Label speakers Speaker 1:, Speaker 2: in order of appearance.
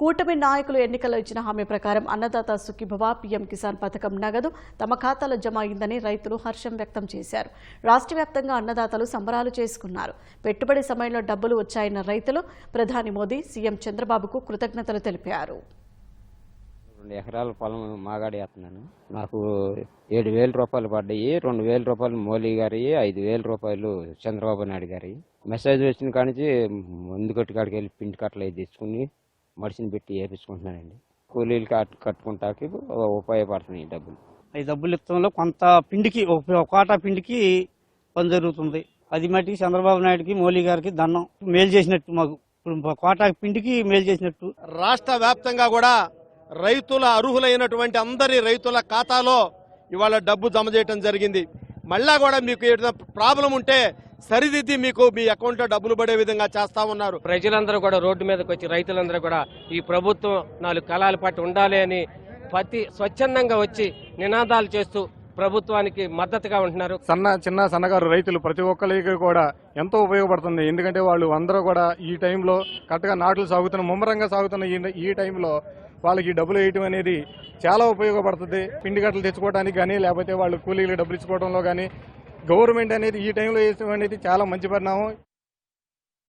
Speaker 1: కూటమి నాయకులు ఎన్నికల్లో ఇచ్చిన హామీ ప్రకారం అన్నదాత సుఖీభవ పీఎం కిసాన్ పథకం నగదు తమ ఖాతాలో జమ అయిందని రైతులు హర్షం వ్యక్తం చేశారు. రాష్ట్ర వ్యాప్తంగా అన్నదాతలు సంబరాలు చేసుకున్నారు. పెట్టుబడి సమయంలో డబ్బులు వచ్చాయన్న రైతులు ప్రధాని మోదీ సీఎం చంద్రబాబుకు కృతజ్ఞతలు తెలిపారు.
Speaker 2: రెండు ఎకరాల పొలం మాగాడేస్తున్నాను నాకు ఏడు వేల రూపాయలు పడ్డాయి రెండు వేల రూపాయలు మోలీ గారి ఐదు వేల రూపాయలు చంద్రబాబు నాయుడు గారి. మెసేజ్ వచ్చిన కానించి ముందు కొట్టుకాడికి వెళ్ళి పిండి కట్టలు తీసుకుని తెచ్చుకుని మడిసిని పెట్టి వేపించుకుంటున్నానండి కూలీలు కట్ కట్టుకుంటాకి ఉపయోగపడుతున్నాయి ఈ డబ్బులు.
Speaker 3: ఈ డబ్బులు ఇత్తంలో కొంత పిండికి ఒక ఒక కోటా పిండికి పని జరుగుతుంది. అది మట్టి చంద్రబాబు నాయుడుకి మోలీ గారికి దండం మేలు చేసినట్టు మాకు. ఇప్పుడు కోటా పిండికి మేలు చేసినట్టు.
Speaker 4: రాష్ట్ర వ్యాప్తంగా కూడా రైతుల అర్హులైనటువంటి అందరి రైతుల ఖాతాలో ఇవాళ డబ్బు జమ చేయడం జరిగింది. మళ్ళా కూడా మీకు ఏదైనా ప్రాబ్లం ఉంటే సరిదిద్ది మీకు మీ అకౌంట్లో డబ్బులు పడే విధంగా చేస్తా ఉన్నారు.
Speaker 5: ప్రజలందరూ కూడా రోడ్డు మీదకి వచ్చి రైతులందరూ కూడా ఈ ప్రభుత్వం నాలుగు కళాల పట్టి ఉండాలి అని ప్రతి స్వచ్ఛందంగా వచ్చి నినాదాలు చేస్తూ ప్రభుత్వానికి మద్దతుగా ఉంటున్నారు.
Speaker 6: సన్న చిన్న సన్నగారు రైతులు ప్రతి ఒక్కరికి కూడా ఎంతో ఉపయోగపడుతుంది. ఎందుకంటే వాళ్ళు అందరూ కూడా ఈ టైంలో కరెక్ట్గా నాట్లు సాగుతున్న ముమ్మరంగా సాగుతున్న ఈ- టైంలో వాళ్ళకి డబ్బులు వేయటం అనేది చాలా ఉపయోగపడుతుంది. పిండి కట్టలు తెచ్చుకోవడానికి కానీ లేకపోతే వాళ్ళు కూలీలు డబ్బులు ఇచ్చుకోవడంలో కానీ గవర్నమెంట్ అనేది ఈ టైంలో వేయడం అనేది చాలా మంచి పరిణామం.